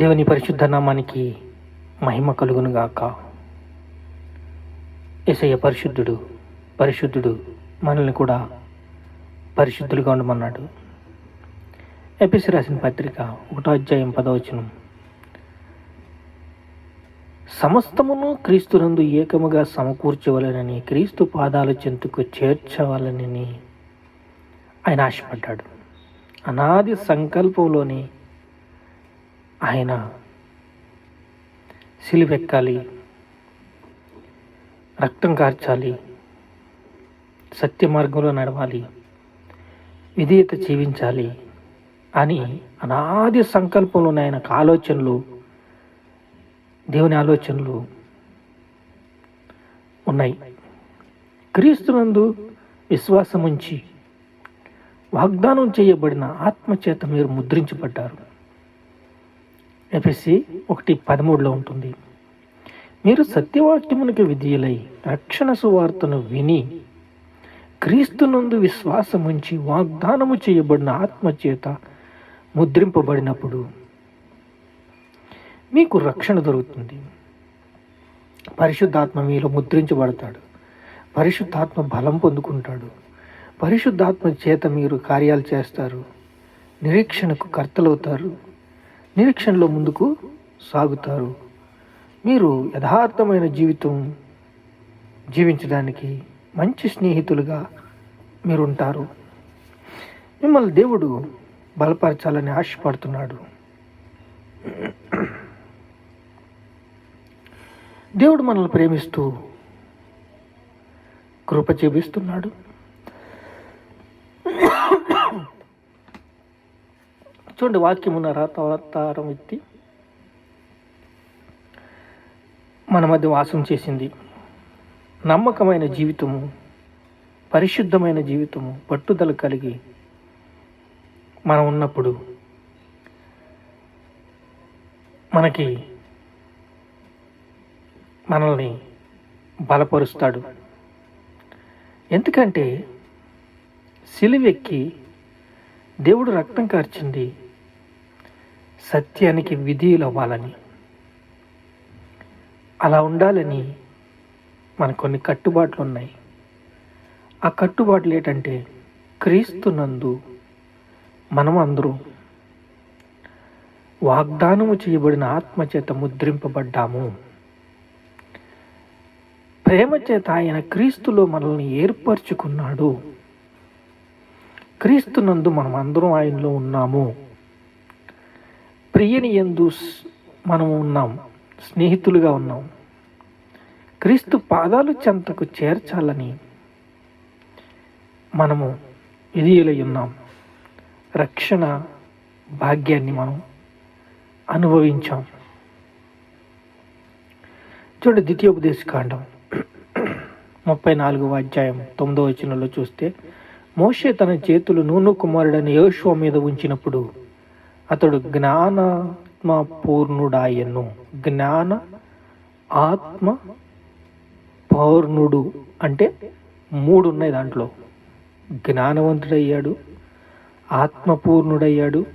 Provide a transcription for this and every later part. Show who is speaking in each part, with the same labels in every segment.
Speaker 1: దేవుని పరిశుద్ధ నామానికి మహిమ కలుగునుగాక. ఏసయ్య పరిశుద్ధుడు పరిశుద్ధుడు మనల్ని కూడా పరిశుద్ధులుగా ఉండమన్నాడు. ఎపిసి రాసిన పత్రిక ఒకటో అధ్యాయం పదవచనం సమస్తమును క్రీస్తునందు ఏకముగా సమకూర్చవలనని క్రీస్తు పాదాల చెంతుకు చేర్చవాలని ఆయన ఆశపడ్డాడు. అనాది సంకల్పంలోని ఆయన సిలివెక్కాలి రక్తం కార్చాలి సత్య మార్గంలో నడవాలి విధేయత జీవించాలి అని అనాది సంకల్పంలోని ఆయనకు ఆలోచనలు దేవుని ఆలోచనలు ఉన్నాయి. క్రీస్తునందు విశ్వాసం ఉంచి వాగ్దానం చేయబడిన ఆత్మచేత మీరు ముద్రించబడ్డారు. ఎఫ్ఎస్సి ఒకటి పదమూడులో ఉంటుంది. మీరు సత్యవాక్యమునికి విధేయులై రక్షణ సువార్తను విని క్రీస్తునందు విశ్వాసముంచి వాగ్దానము చేయబడిన ఆత్మచేత ముద్రింపబడినప్పుడు మీకు రక్షణ దొరుకుతుంది. పరిశుద్ధాత్మ మీలో ముద్రించబడతాడు. పరిశుద్ధాత్మ బలం పొందుకుంటాడు. పరిశుద్ధాత్మ చేత మీరు కార్యాలు చేస్తారు. నిరీక్షణకు కర్తలవుతారు. నిరీక్షణలో ముందుకు సాగుతారు. మీరు యథార్థమైన జీవితం జీవించడానికి మంచి స్నేహితులుగా మీరు ఉంటారు మిమ్మల్ని దేవుడు బలపరచాలని ఆశపడుతున్నాడు. దేవుడు మనల్ని ప్రేమిస్తూ కృప చేపిస్తున్నాడు. చూడండి వాక్యం ఉన్న రాతారం ఎత్తి మన మధ్య వాసం చేసింది. నమ్మకమైన జీవితము పరిశుద్ధమైన జీవితము పట్టుదల కలిగి మనం ఉన్నప్పుడు మనకి మనల్ని బలపరుస్తాడు. ఎందుకంటే సిలువెక్కి దేవుడు రక్తం కార్చింది సత్యానికి విధులు అవ్వాలని అలా ఉండాలని మన కొన్ని కట్టుబాట్లు ఉన్నాయి ఆ కట్టుబాట్లు ఏంటంటే క్రీస్తునందు మనం అందరూ వాగ్దానము చేయబడిన ఆత్మచేత ముద్రింపబడ్డాము. ప్రేమ చేత ఆయన క్రీస్తులో మనల్ని ఏర్పరచుకున్నాడు. క్రీస్తునందు మనం అందరం ఆయనలో ఉన్నాము. ప్రియని ఎందు మనము ఉన్నాం స్నేహితులుగా ఉన్నాం. క్రీస్తు పాదాలు చెంతకు చేర్చాలని మనము విధియులై ఉన్నాం. రక్షణ భాగ్యాన్ని మనం అనుభవించాం. చూడండి ద్వితీయోపదేశ కాండం. ముప్పై నాలుగవ అధ్యాయం తొమ్మిదవ వచనంలో చూస్తే మోషే తన చేతులు నూను కుమారుడని యోశువ మీద ఉంచినప్పుడు అతడు జ్ఞానాత్మ పూర్ణుడాయను జ్ఞాన ఆత్మ పౌర్ణుడు అంటే మూడు ఉన్నాయి దాంట్లో. జ్ఞానవంతుడయ్యాడు ఆత్మపూర్ణుడయ్యాడు.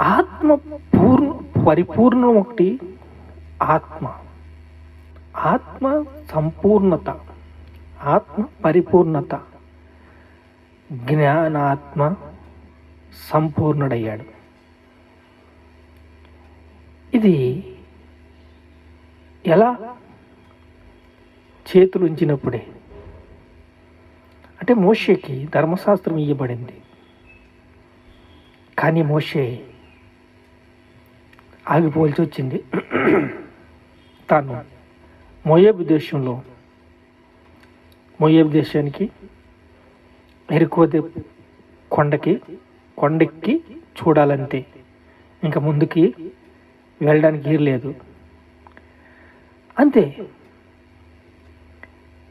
Speaker 1: ఆత్మ పూర్ణ పరిపూర్ణం ఒకటి ఆత్మ. ఆత్మ సంపూర్ణత ఆత్మ పరిపూర్ణత. జ్ఞానాత్మ సంపూర్ణుడయ్యాడు. ఇది ఎలా చేతులు ఉంచినప్పుడే అంటే మోషేకి ధర్మశాస్త్రం ఇవ్వబడింది కానీ మోషే ఆగిపోవాల్సి వచ్చింది. తాను మోయేబు దేశంలో మోయేబు దేశానికి ఎరుకోదే కొండకి కొండెక్కి చూడాలంతే. ఇంకా ముందుకి వెళ్ళడానికి లేదు. అంతే.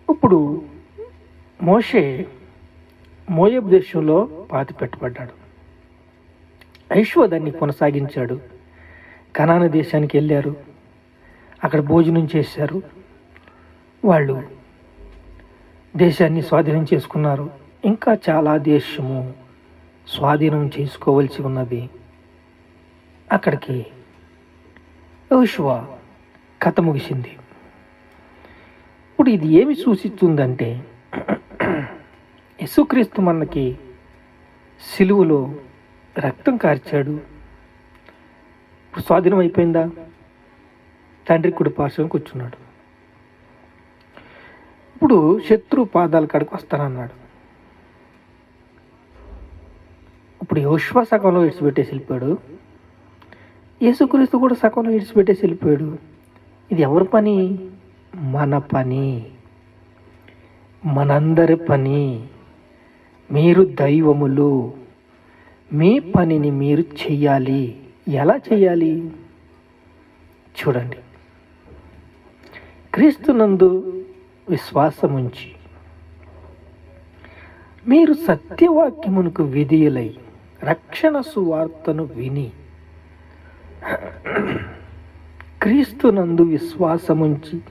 Speaker 1: ఇప్పుడు మోషే మోయబ్ దేశంలో పాతి పెట్టబడ్డాడు. ఐశ్వ దాన్ని కొనసాగించాడు. కనాన దేశానికి వెళ్ళారు. అక్కడ భోజనం చేశారు. వాళ్ళు దేశాన్ని స్వాధీనం చేసుకున్నారు. ఇంకా చాలా దేశము స్వాధీనం చేసుకోవలసి ఉన్నది. అక్కడికి యోషువ కథ ముగిసింది. ఇప్పుడు ఇది ఏమి సూచిస్తుందంటే యేసుక్రీస్తు మనకి సిలువలో రక్తం కార్చాడు. ఇప్పుడు స్వాధీనం అయిపోయిందా? తండ్రి కుడి పార్శ్వం కూర్చున్నాడు ఇప్పుడు శత్రు పాదాల కాడికి వస్తానన్నాడు. ఇప్పుడు యోశ్వ సగంలో ఇడిచిపెట్టేసి వెళ్ళిపోయాడు. యేసుక్రీస్తు కూడా సగంలో ఇడిచిపెట్టేసి వెళ్ళిపోయాడు. ఇది ఎవరి పని? మన పని. మనందరి పని. మీరు దైవములు. మీ పనిని మీరు చెయ్యాలి. ఎలా చేయాలి చూడండి. క్రీస్తునందు విశ్వాసముంచి. మీరు సత్యవాక్యమునకు విధియులై రక్షణ సువార్తను విని క్రీస్తునందు విశ్వాసముంచి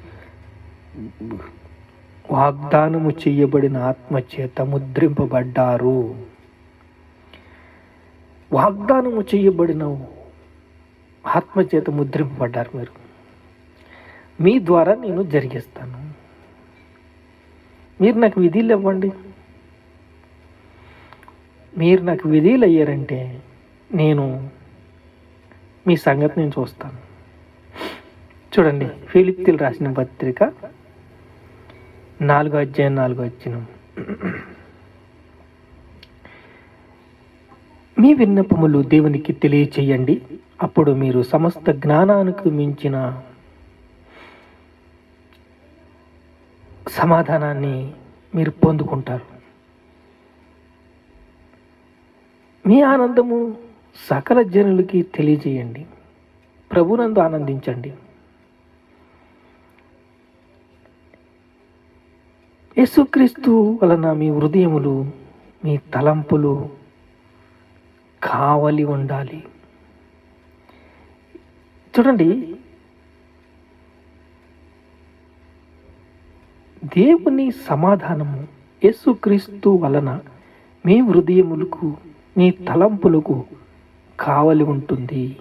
Speaker 1: వాగ్దానము చేయబడిన ఆత్మచేత ముద్రింపబడ్డారు. వాగ్దానము చేయబడిన ఆత్మచేత ముద్రింపబడ్డారు మీరు. మీ ద్వారా నేను జరిగిస్తాను. మీరు నాకు విధులు ఇవ్వండి మీరు నాకు విధులు అయ్యారంటే నేను మీ సంగతి నేను చూస్తాను. చూడండి ఫిలిప్తిలు రాసిన పత్రిక నాలుగో అధ్యాయం నాలుగో అధ్యాయం మీ విన్నపములు దేవునికి తెలియచేయండి. అప్పుడు మీరు సమస్త జ్ఞానానికి మించిన సమాధానాన్ని మీరు పొందుకుంటారు. మీ ఆనందము సకల జనులకి తెలియజేయండి. ప్రభునందు ఆనందించండి. యేసుక్రీస్తు వలన మీ హృదయములు మీ తలంపులు కావలి ఉండాలి. చూడండి దేవుని సమాధానము యేసుక్రీస్తు వలన మీ హృదయములకు మీ తలంపులకు కావలి ఉంటుంది.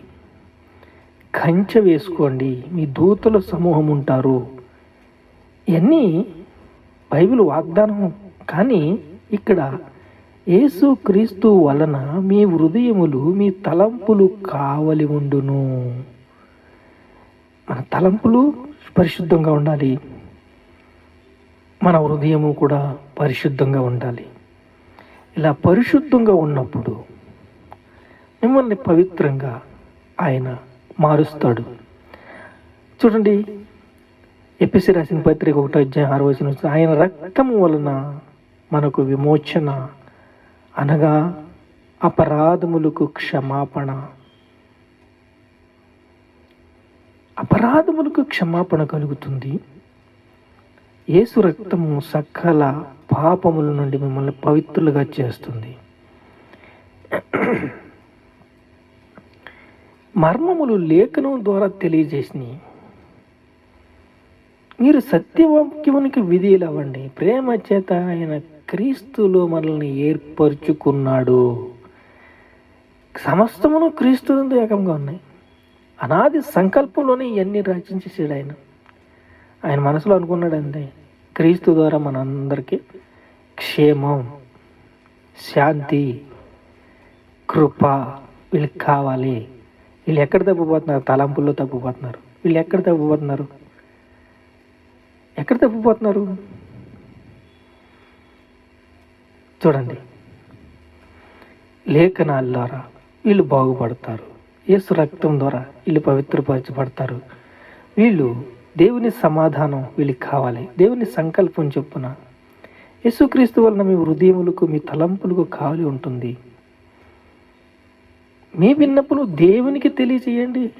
Speaker 1: కంచె వేసుకోండి. మీ దూతల సమూహం ఉంటారు. ఇవన్నీ బైబిల్ వాగ్దానం. కానీ ఇక్కడ యేసు క్రీస్తు వలన మీ హృదయములు మీ తలంపులు కావలి ఉండును. మన తలంపులు పరిశుద్ధంగా ఉండాలి. మన హృదయము కూడా పరిశుద్ధంగా ఉండాలి. ఇలా పరిశుద్ధంగా ఉన్నప్పుడు మిమ్మల్ని పవిత్రంగా ఆయన మారుస్తాడు. చూడండి ఎపిసి రాసిన పత్రిక ఒకటో అధ్యాయం ఆరు వచ్చిన ఆయన రక్తము వలన మనకు విమోచన అనగా అపరాధములకు క్షమాపణ. అపరాధములకు క్షమాపణ కలుగుతుంది. యేసు రక్తము సకల పాపముల నుండి మిమ్మల్ని పవిత్రులుగా చేస్తుంది. మర్మములు లేఖనం ద్వారా తెలియజేసినాయి మీరు సత్యవాక్యమునికి విధేయులు అవ్వండి ప్రేమ చేత ఆయన క్రీస్తులో మనల్ని ఏర్పరచుకున్నాడు. సమస్తమును క్రీస్తునందు ఏకంగా ఉన్నాయి. అనాది సంకల్పంలోనే ఇవన్నీ రచించేసాడు ఆయన. ఆయన మనసులో అనుకున్నాడు అంతే క్రీస్తు ద్వారా మనందరికీ క్షేమం శాంతి కృప వీళ్ళకి కావాలి. వీళ్ళు ఎక్కడ తప్పిపోతున్నారు? తలంపుల్లో తప్పిపోతున్నారు. వీళ్ళు ఎక్కడ తప్పిపోతున్నారు? ఎక్కడ తప్పిపోతున్నారు? చూడండి. లేఖనాల ద్వారా వీళ్ళు బాగుపడతారు. యేసు రక్తం ద్వారా వీళ్ళు పవిత్రపరచబడతారు. వీళ్ళు దేవుని సమాధానం వీళ్ళకి కావాలి. దేవుని సంకల్పం చొప్పున. యేసుక్రీస్తు వలన మీ హృదయములకు మీ తలంపులకు కావలి ఉంటుంది. మీ విన్నప్పుడు దేవునికి తెలియచేయండి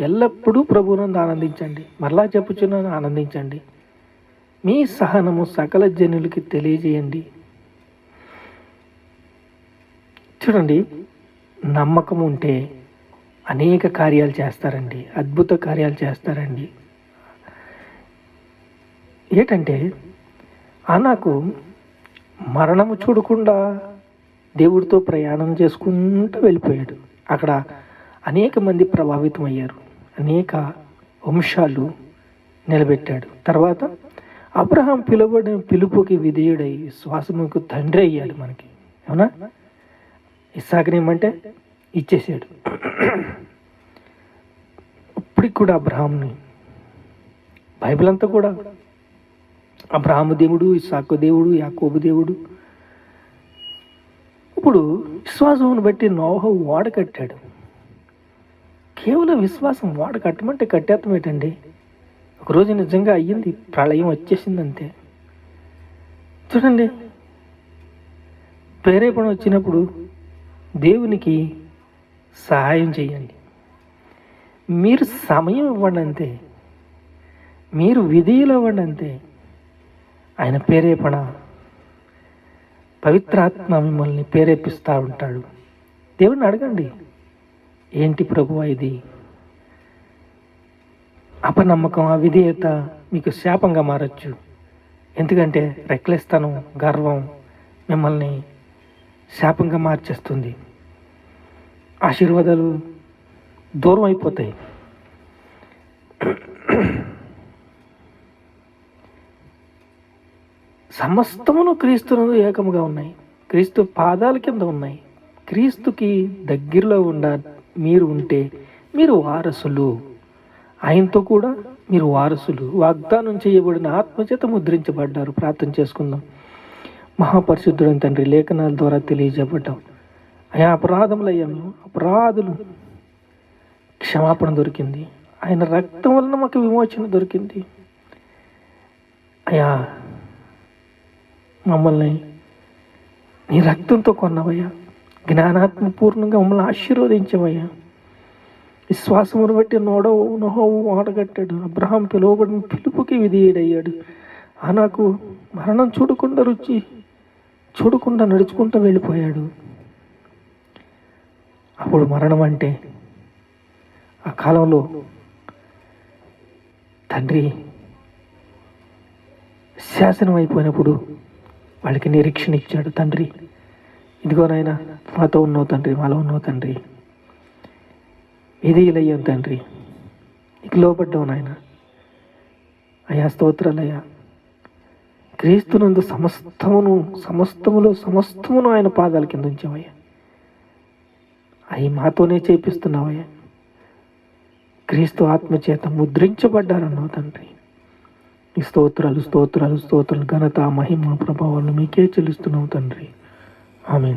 Speaker 1: ఎల్లప్పుడూ ప్రభువునందు ఆనందించండి. మరలా చెప్పుచున్నాను ఆనందించండి. మీ సహనము సకల జనులకి తెలియజేయండి. చూడండి నమ్మకం ఉంటే అనేక కార్యాలు చేస్తారండి. అద్భుత కార్యాలు చేస్తారండి. ఏంటంటే ఆ నాకు మరణము చూడకుండా దేవుడితో ప్రయాణం చేసుకుంటూ వెళ్ళిపోయాడు. అక్కడ అనేక మంది ప్రభావితం అయ్యారు అనేక వంశాలు నిలబెట్టాడు. తర్వాత అబ్రహాం పిలువబడిన పిలుపుకి విధేయుడై విశ్వాసముకు తండ్రి అయ్యాడు మనకి. అవునా? ఇస్సాకనేమంటే ఇచ్చేసాడు ఇప్పటికి కూడా అబ్రహాంని బైబిల్ అంతా కూడా అబ్రహాము దేవుడు ఇస్సాకు దేవుడు యాకోబు దేవుడు. ఇప్పుడు విశ్వాసమును బట్టి నోహ ఓడ కట్టాడు. కేవలం విశ్వాసం ఓడ కట్టమంటే కట్టేత్తం ఏంటండి? ఒకరోజు నిజంగా అయ్యింది ప్రళయం వచ్చేసింది అంతే చూడండి ప్రేరేపణ వచ్చినప్పుడు దేవునికి సహాయం చేయండి. మీరు సమయం ఇవ్వండి అంతే మీరు విధులు ఇవ్వండి అంతే ఆయన ప్రేరేపణ. పవిత్రాత్మ మిమ్మల్ని ప్రేరేపిస్తూ ఉంటాడు. దేవుడిని అడగండి ఏంటి ప్రభు ఇది? అపనమ్మకం అవిధేయత మీకు శాపంగా మారచ్చు. ఎందుకంటే రెక్లెస్తనం గర్వం మిమ్మల్ని శాపంగా మార్చేస్తుంది. ఆశీర్వాదాలు దూరం అయిపోతాయి. సమస్తమును క్రీస్తునందు ఏకముగా ఉన్నాయి. క్రీస్తు పాదాల కింద ఉన్నాయి. క్రీస్తుకి దగ్గరలో ఉండ మీరు ఉంటే మీరు వారసులు. ఆయనతో కూడా మీరు వారసులు. వాగ్దానం చేయబడిన ఆత్మచేత ముద్రించబడ్డారు. ప్రార్థన చేసుకుందాం. మహాపరిశుద్ధుడైన తండ్రి లేఖనాల ద్వారా తెలియజేయబడ్డాం. అయా అపరాధములు అయ్యాము. అపరాధులు క్షమాపణ దొరికింది. ఆయన రక్తం వలన మాకు విమోచన దొరికింది. అయా మమ్మల్ని నీ రక్తంతో కొన్నవయ్యా. జ్ఞానాత్మపూర్ణంగా మమ్మల్ని ఆశీర్వదించవయ్యా. విశ్వాసమును బట్టి నోడవు నోహవు ఆడగట్టాడు అబ్రహాం పిలువబడిన పిలుపుకి విధేయుడయ్యాడు. ఆ నాకు మరణం చూడకుండా రుచి చూడకుండా నడుచుకుంటూ వెళ్ళిపోయాడు. అప్పుడు మరణం అంటే ఆ కాలంలో తండ్రి శాసనం అయిపోయినప్పుడు వాళ్ళకి నిరీక్షణ ఇచ్చాడు తండ్రి ఇదిగో నాయన మాతో ఉన్నావు తండ్రి మాలో ఉన్నావు తండ్రి. విధేయులయ్యాం తండ్రి. నీకు లోపడ్డావు నాయన. అయా స్తోత్రాలయ్యా. క్రీస్తునందు సమస్తమును సమస్తములో సమస్తమును ఆయన పాదాల కింద ఉంచావయ్యా. అవి మాతోనే చేపిస్తున్నావయ్యా. క్రీస్తు ఆత్మచేత ముద్రించబడ్డారన్నావు తండ్రి. ఈ స్తోత్రాలు స్తోత్రాలు స్తోత్రాలు ఘనత మహిమ ప్రభావాలు మీకే చెల్లిస్తున్నావు తండ్రి. ఆమె